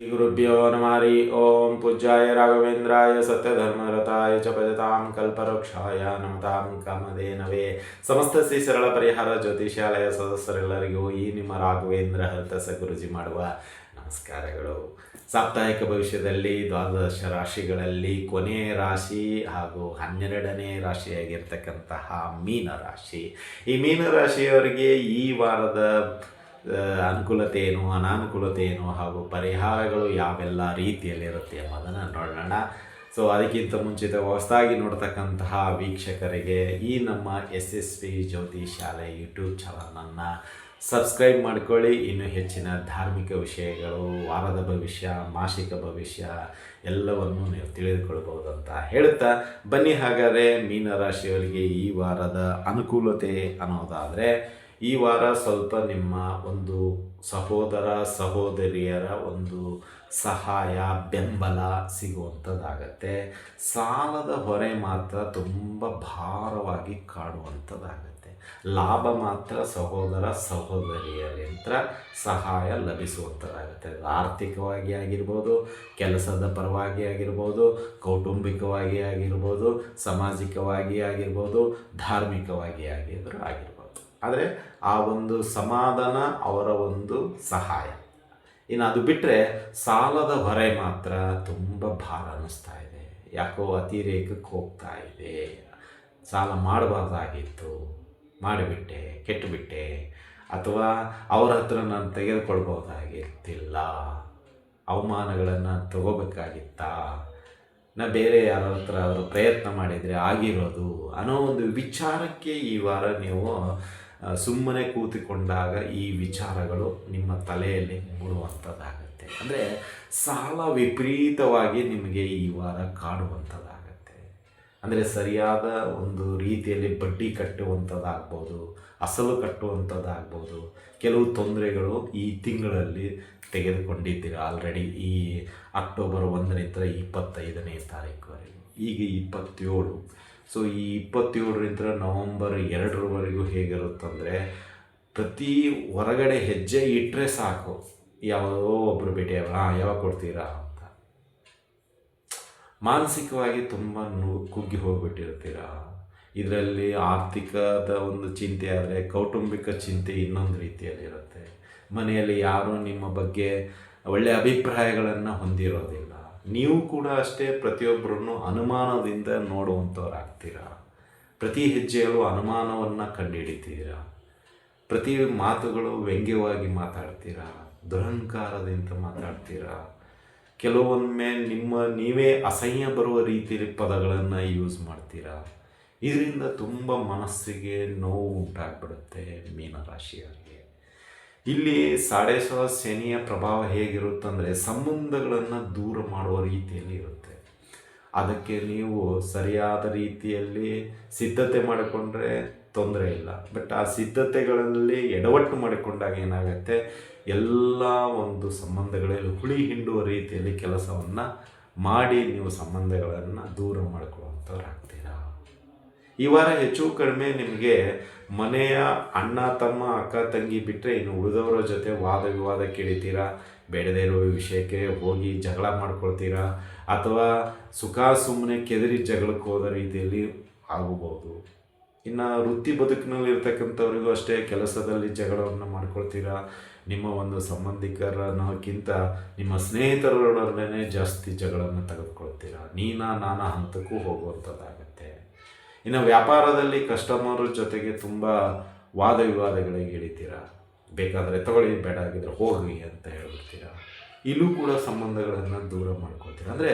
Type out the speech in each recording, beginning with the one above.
गुरुभ्यो नमः हरि ओम पूज्याय राघवेन्द्राय सत्यधर्मरताय च भजतां ಕಲ್ಪವೃಕ್ಷಾಯ ನಮತಾಂ ಕಾಮಧೇನವೇ ಸಮಸ್ತ ಶ್ರೀ ಸರಳ ಪರಿಹಾರ ಜ್ಯೋತಿಷಾಲಯ ಸದಸ್ಯರೆಲ್ಲರಿಗೂ ಈ ನಿಮ್ಮ ರಾಘವೇಂದ್ರ ಹರ್ತಸ ಗುರುಜಿ ಮಾಡುವ ನಮಸ್ಕಾರಗಳು ಸಾಪ್ತಾಹಿಕ ಭವಿಷ್ಯದಲ್ಲಿ ದ್ವಾದಶ ರಾಶಿಗಳಲ್ಲಿ ಕೊನೆಯ ರಾಶಿ ಹಾಗೂ ಹನ್ನೆರಡನೇ ರಾಶಿಯಾಗಿರ್ತಕ್ಕಂತಹ ಮೀನ ರಾಶಿ ಈ ಮೀನ ರಾಶಿಯವರಿಗೆ ಈ ವಾರದ ಆ, ಅನುಕೂಲತೆ ಏನು, ಅನಾನುಕೂಲತೆ ಏನು ಹಾಗೂ ಪರಿಹಾರಗಳು ಯಾವೆಲ್ಲ ರೀತಿಯಲ್ಲಿರುತ್ತೆ ಅನ್ನೋದನ್ನು ನೋಡೋಣ. ಸೊ ಅದಕ್ಕಿಂತ ಮುಂಚಿತ ಹೊಸದಾಗಿ ನೋಡ್ತಕ್ಕಂತಹ ವೀಕ್ಷಕರಿಗೆ ಈ ನಮ್ಮ ಎಸ್ ಎಸ್ ಪಿ ಜ್ಯೋತಿ ಶಾಲೆ ಯೂಟ್ಯೂಬ್ ಚಾನಲನ್ನು ಸಬ್ಸ್ಕ್ರೈಬ್ ಮಾಡ್ಕೊಳ್ಳಿ. ಇನ್ನು ಹೆಚ್ಚಿನ ಧಾರ್ಮಿಕ ವಿಷಯಗಳು, ವಾರದ ಭವಿಷ್ಯ, ಮಾಸಿಕ ಭವಿಷ್ಯ ಎಲ್ಲವನ್ನು ನೀವು ತಿಳಿದುಕೊಳ್ಬೋದು ಅಂತ ಹೇಳುತ್ತಾ. ಬನ್ನಿ ಹಾಗಾದರೆ ಮೀನರಾಶಿಯವರಿಗೆ ಈ ವಾರದ ಅನುಕೂಲತೆ ಅನ್ನೋದಾದರೆ ಈ ವಾರ ಸ್ವಲ್ಪ ನಿಮ್ಮ ಒಂದು ಸಹೋದರ, ಸಹೋದರಿಯರ ಒಂದು ಸಹಾಯ, ಬೆಂಬಲ ಸಿಗುವಂಥದ್ದಾಗತ್ತೆ. ಸಾಲದ ಹೊರೆ ಮಾತ್ರ ತುಂಬ ಭಾರವಾಗಿ ಕಾಡುವಂಥದ್ದಾಗತ್ತೆ. ಲಾಭ ಮಾತ್ರ ಸಹೋದರ ಸಹೋದರಿಯರಿಂದ ಸಹಾಯ ಲಭಿಸುವಂಥದ್ದಾಗುತ್ತೆ. ಆರ್ಥಿಕವಾಗಿ ಆಗಿರ್ಬೋದು, ಕೆಲಸದ ಪರವಾಗಿ ಆಗಿರ್ಬೋದು, ಕೌಟುಂಬಿಕವಾಗಿ ಆಗಿರ್ಬೋದು, ಸಾಮಾಜಿಕವಾಗಿ ಆಗಿರ್ಬೋದು, ಧಾರ್ಮಿಕವಾಗಿ ಆಗಿದ್ರೂ ಆಗಿರ್ಬೋದು. ಆದರೆ ಆ ಒಂದು ಸಮಾಧಾನ ಅವರ ಒಂದು ಸಹಾಯ. ಇನ್ನು ಅದು ಬಿಟ್ಟರೆ ಸಾಲದ ಹೊರೆ ಮಾತ್ರ ತುಂಬ ಭಾರ ಅನ್ನಿಸ್ತಾ ಇದೆ. ಯಾಕೋ ಅತಿರೇಕಕ್ಕೆ ಹೋಗ್ತಾ ಇದೆ. ಸಾಲ ಮಾಡಬಾರ್ದಾಗಿತ್ತು, ಮಾಡಿಬಿಟ್ಟೆ, ಕೆಟ್ಟುಬಿಟ್ಟೆ, ಅಥವಾ ಅವರ ಹತ್ರ ನಾನು ತೆಗೆದುಕೊಳ್ಬೋದಾಗಿರ್ತಿಲ್ಲ ಅವಮಾನಗಳನ್ನು ತಗೋಬೇಕಾಗಿತ್ತಾ, ನಾ ಬೇರೆ ಯಾರ ಹತ್ರ ಅವರು ಪ್ರಯತ್ನ ಮಾಡಿದರೆ ಆಗಿರೋದು ಅನ್ನೋ ಒಂದು ವಿಚಾರಕ್ಕೆ ಈ ವಾರ ನೀವು ಸುಮ್ಮನೆ ಕೂತಿಕೊಂಡಾಗ ಈ ವಿಚಾರಗಳು ನಿಮ್ಮ ತಲೆಯಲ್ಲಿ ಮೂಡುವಂಥದ್ದಾಗುತ್ತೆ ಅಂದರೆ ಸಾಲ ವಿಪರೀತವಾಗಿ ನಿಮಗೆ ಈ ವಾರ ಕಾಡುವಂಥದ್ದಾಗತ್ತೆ ಅಂದರೆ ಸರಿಯಾದ ಒಂದು ರೀತಿಯಲ್ಲಿ ಬಡ್ಡಿ ಕಟ್ಟುವಂಥದ್ದಾಗ್ಬೋದು ಅಸಲು ಕಟ್ಟುವಂಥದ್ದಾಗ್ಬೋದು ಕೆಲವು ತೊಂದರೆಗಳು ಈ ತಿಂಗಳಲ್ಲಿ ತೆಗೆದುಕೊಂಡಿದ್ದೀರ ಆಲ್ರೆಡಿ ಈ ಅಕ್ಟೋಬರ್ ಒಂದರಿಂದ ಇಪ್ಪತ್ತೈದನೇ ತಾರೀಕುವರೆಗೆ. ಈಗ ಇಪ್ಪತ್ತೇಳು ಸೊ ಈ ಇಪ್ಪತ್ತೇಳರಿಂದ ನವಂಬರ್ ಎರಡರವರೆಗೂ ಹೇಗಿರುತ್ತಂದರೆ, ಪ್ರತಿ ಹೊರಗಡೆ ಹೆಜ್ಜೆ ಇಟ್ಟರೆ ಸಾಕು. ಯಾವುದೋ ಒಬ್ಬರು ಭೇಟಿಯಾಗ ಹಾಂ ಯಾವಾಗ ಕೊಡ್ತೀರಾ ಅಂತ. ಮಾನಸಿಕವಾಗಿ ತುಂಬ ನು, ಕುಗ್ಗಿ ಹೋಗ್ಬಿಟ್ಟಿರ್ತೀರಾ. ಇದರಲ್ಲಿ ಆರ್ಥಿಕದ ಒಂದು ಚಿಂತೆ ಆದರೆ, ಕೌಟುಂಬಿಕ ಚಿಂತೆ ಇನ್ನೊಂದು ರೀತಿಯಲ್ಲಿರುತ್ತೆ. ಮನೆಯಲ್ಲಿ ಯಾರೂ ನಿಮ್ಮ ಬಗ್ಗೆ ಒಳ್ಳೆಯ ಅಭಿಪ್ರಾಯಗಳನ್ನು ಹೊಂದಿರೋದಿಲ್ಲ. ನೀವು ಕೂಡ ಅಷ್ಟೇ ಪ್ರತಿಯೊಬ್ಬರನ್ನು ಅನುಮಾನದಿಂದ ನೋಡುವಂಥವ್ರಾಗ್ತೀರ ಪ್ರತಿ ಹೆಜ್ಜೆಯಲ್ಲೂ ಅನುಮಾನವನ್ನು ಕಂಡುಹಿಡಿತೀರಾ ಪ್ರತಿ ಮಾತುಗಳು ವ್ಯಂಗ್ಯವಾಗಿ ಮಾತಾಡ್ತೀರಾ? ದುರಹಂಕಾರದಿಂದ ಮಾತಾಡ್ತೀರಾ? ಕೆಲವೊಮ್ಮೆ ನಿಮ್ಮ, ನೀವೇ ಅಸಹ್ಯ ಬರುವ ರೀತಿಯಲ್ಲಿ ಪದಗಳನ್ನು ಯೂಸ್ ಮಾಡ್ತೀರಾ? ಇದರಿಂದ ತುಂಬ ಮನಸ್ಸಿಗೆ ನೋವು ಉಂಟಾಗ್ಬಿಡುತ್ತೆ ಮೀನರಾಶಿಯವರಿಗೆ ಇಲ್ಲಿ ಸಾಡೇಶ್ವರ ಸೇನೆಯ ಪ್ರಭಾವ ಹೇಗಿರುತ್ತಂದರೆ ಸಂಬಂಧಗಳನ್ನು ದೂರ ಮಾಡುವ ರೀತಿಯಲ್ಲಿ ಇರುತ್ತೆ. ಅದಕ್ಕೆ ನೀವು ಸರಿಯಾದ ರೀತಿಯಲ್ಲಿ ಸಿದ್ಧತೆ ಮಾಡಿಕೊಂಡ್ರೆ ತೊಂದರೆ ಇಲ್ಲ. ಬಟ್ ಆ ಸಿದ್ಧತೆಗಳಲ್ಲಿ ಎಡವಟ್ಟು ಮಾಡಿಕೊಂಡಾಗ ಏನಾಗುತ್ತೆ? ಎಲ್ಲ ಒಂದು ಸಂಬಂಧಗಳಲ್ಲಿ ಹುಳಿ ಹಿಂಡುವ ರೀತಿಯಲ್ಲಿ ಕೆಲಸವನ್ನು ಮಾಡಿ ನೀವು ಸಂಬಂಧಗಳನ್ನು ದೂರ ಮಾಡ್ಕೊಳ್ಳುವಂಥವ್ರಾಗ್ತೀರಾ ಈ ವಾರ ಹೆಚ್ಚು ಕಡಿಮೆ ನಿಮಗೆ ಮನೆಯ ಅಣ್ಣ, ತಮ್ಮ, ಅಕ್ಕ, ತಂಗಿ ಬಿಟ್ಟರೆ ಇನ್ನು ಉಳಿದವರ ಜೊತೆ ವಾದ ವಿವಾದ ಕೇಳಿತೀರಾ ಬೇಡದೇ ಇರುವ ವಿಷಯಕ್ಕೆ ಹೋಗಿ ಜಗಳ ಮಾಡ್ಕೊಳ್ತೀರಾ? ಅಥವಾ ಸುಖ ಸುಮ್ಮನೆ ಕೆದರಿ ಜಗಳಕ್ಕೆ ಹೋದ ರೀತಿಯಲ್ಲಿ ಆಗಬಹುದು ಇನ್ನು ವೃತ್ತಿ ಬದುಕಿನಲ್ಲಿ ಇರ್ತಕ್ಕಂಥವ್ರಿಗೂ ಅಷ್ಟೇ ಕೆಲಸದಲ್ಲಿ ಜಗಳವನ್ನು ಮಾಡ್ಕೊಳ್ತೀರಾ? ನಿಮ್ಮ ಒಂದು ಸಂಬಂಧಿಕರನ್ನೋಕ್ಕಿಂತ ನಿಮ್ಮ ಸ್ನೇಹಿತರೊಡನೆ ಜಾಸ್ತಿ ಜಗಳವನ್ನು ತೆಗೆದುಕೊಳ್ತೀರಾ? ನೀನಾ, ನಾನಾ ಹಂತಕ್ಕೂ ಹೋಗುವಂಥದ್ದಾಗತ್ತೆ ಇನ್ನು ವ್ಯಾಪಾರದಲ್ಲಿ ಕಸ್ಟಮರ್ ಜೊತೆಗೆ ತುಂಬ ವಾದ ವಿವಾದಗಳಿಗೆ ಇಳಿತೀರಾ? ಬೇಕಾದರೆ ತಗೊಳ್ಳಿ, ಬೇಡ ಆಗಿದ್ರೆ ಹೋಗಿ ಅಂತ ಹೇಳ್ಬಿಡ್ತೀರಾ? ಇಲ್ಲೂ ಕೂಡ ಸಂಬಂಧಗಳನ್ನು ದೂರ ಮಾಡ್ಕೊಳ್ತೀರಾ? ಅಂದರೆ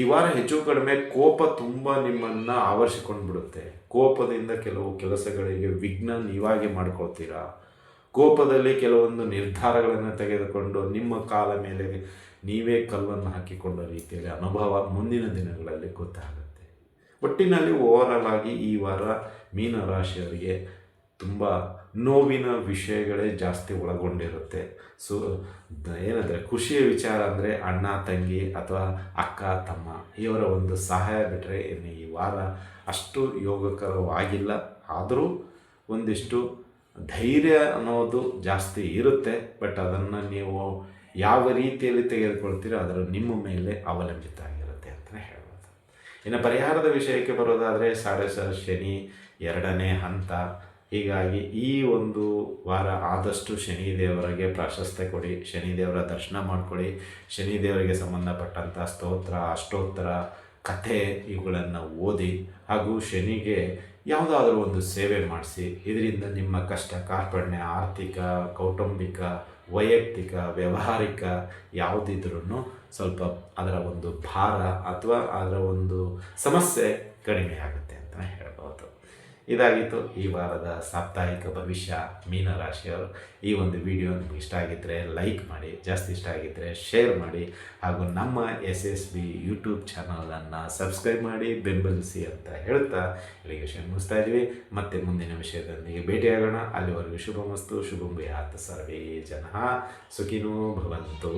ಈ ವಾರ ಹೆಚ್ಚು ಕಡಿಮೆ ಕೋಪ ತುಂಬ ನಿಮ್ಮನ್ನು ಆವರಿಸಿಕೊಂಡು ಬಿಡುತ್ತೆ ಕೋಪದಿಂದ ಕೆಲವು ಕೆಲಸಗಳಿಗೆ ವಿಘ್ನ ನೀವಾಗಿ ಮಾಡ್ಕೊಳ್ತೀರಾ? ಕೋಪದಲ್ಲಿ ಕೆಲವೊಂದು ನಿರ್ಧಾರಗಳನ್ನು ತೆಗೆದುಕೊಂಡು ನಿಮ್ಮ ಕಾಲ ಮೇಲೆ ನೀವೇ ಕಲ್ಲನ್ನು ಹಾಕಿಕೊಂಡ ರೀತಿಯಲ್ಲಿ ಅನುಭವ ಮುಂದಿನ ದಿನಗಳಲ್ಲಿ ಗೊತ್ತಾಗುತ್ತೆ. ಒಟ್ಟಿನಲ್ಲಿ ಓವರಾಲ್ ಆಗಿ ಈ ವಾರ ಮೀನರಾಶಿಯವರಿಗೆ ತುಂಬ ನೋವಿನ ವಿಷಯಗಳೇ ಜಾಸ್ತಿ ಒಳಗೊಂಡಿರುತ್ತೆ. ಸೊ ಏನಂದರೆ ಖುಷಿಯ ವಿಚಾರ ಅಂದರೆ ಅಣ್ಣ, ತಂಗಿ ಅಥವಾ ಅಕ್ಕ, ತಮ್ಮ ಇವರ ಒಂದು ಸಹಾಯ ಬಿಟ್ಟರೆ ಇನ್ನು ಈ ವಾರ ಅಷ್ಟು ಯೋಗಕರವಾಗಿಲ್ಲ. ಆದರೂ ಒಂದಿಷ್ಟು ಧೈರ್ಯ ಅನ್ನೋದು ಜಾಸ್ತಿ ಇರುತ್ತೆ. ಬಟ್ ಅದನ್ನು ನೀವು ಯಾವ ರೀತಿಯಲ್ಲಿ ತೆಗೆದುಕೊಳ್ತೀರೋ ಅದರ ನಿಮ್ಮ ಮೇಲೆ ಅವಲಂಬಿತ ಆಗಿರುತ್ತೆ ಅಂತಲೇ ಹೇಳ್ಬೋದು. ಇನ್ನು ಪರಿಹಾರದ ವಿಷಯಕ್ಕೆ ಬರೋದಾದರೆ ಸಾಡೆ ಶನಿ ಎರಡನೇ ಹಂತ. ಹೀಗಾಗಿ ಈ ಒಂದು ವಾರ ಆದಷ್ಟು ಶನಿದೇವರಿಗೆ ಪ್ರಾಶಸ್ತ್ಯ ಕೊಡಿ, ಶನಿದೇವರ ದರ್ಶನ ಮಾಡ್ಕೊಳ್ಳಿ ಶನಿದೇವರಿಗೆ ಸಂಬಂಧಪಟ್ಟಂಥ ಸ್ತೋತ್ರ, ಅಷ್ಟೋತ್ತರ ಕಥೆ ಇವುಗಳನ್ನು ಓದಿ, ಹಾಗೂ ಶನಿಗೆ ಯಾವುದಾದ್ರೂ ಒಂದು ಸೇವೆ ಮಾಡಿಸಿ, ಇದರಿಂದ ನಿಮ್ಮ ಕಷ್ಟ, ಕಾರ್ಪಣ್ಯ, ಆರ್ಥಿಕ, ಕೌಟುಂಬಿಕ, ವೈಯಕ್ತಿಕ, ವ್ಯವಹಾರಿಕ ಯಾವುದಿದ್ರೂ ಸ್ವಲ್ಪ ಅದರ ಒಂದು ಭಾರ ಅಥವಾ ಅದರ ಒಂದು ಸಮಸ್ಯೆ ಕಡಿಮೆ ಆಗುತ್ತೆ ಅಂತಲೇ ಹೇಳ್ಬೋದು. ಇದಾಗಿತ್ತು. ಈ ವಾರದ ಸಾಪ್ತಾಹಿಕ ಭವಿಷ್ಯ ಮೀನರಾಶಿಯವರು ಈ ಒಂದು ವಿಡಿಯೋ ನಿಮ್ಗೆ ಇಷ್ಟ ಆಗಿದ್ದರೆ ಲೈಕ್ ಮಾಡಿ, ಜಾಸ್ತಿ ಇಷ್ಟ ಆಗಿದ್ದರೆ ಶೇರ್ ಮಾಡಿ, ಹಾಗೂ ನಮ್ಮ ಎಸ್ ಎಸ್ ಬಿ ಯೂಟ್ಯೂಬ್ ಚಾನಲನ್ನು ಸಬ್ಸ್ಕ್ರೈಬ್ ಮಾಡಿ, ಬೆಂಬಲಿಸಿ ಅಂತ ಹೇಳ್ತಾ ಇಲ್ಲಿಗೆ ವಿಷಯ ಮುಗಿಸ್ತಾ ಇದ್ವಿ ಮತ್ತೆ ಮುಂದಿನ ವಿಷಯದೊಂದಿಗೆ ಭೇಟಿಯಾಗೋಣ. ಅಲ್ಲಿವರೆಗೂ ಶುಭಮಸ್ತು ಮಸ್ತು ಶುಭಂ ಭಯಾತ್ ಸರ್ವೇ ಜನ. ಸುಖಿನೋ ಭವಂತು.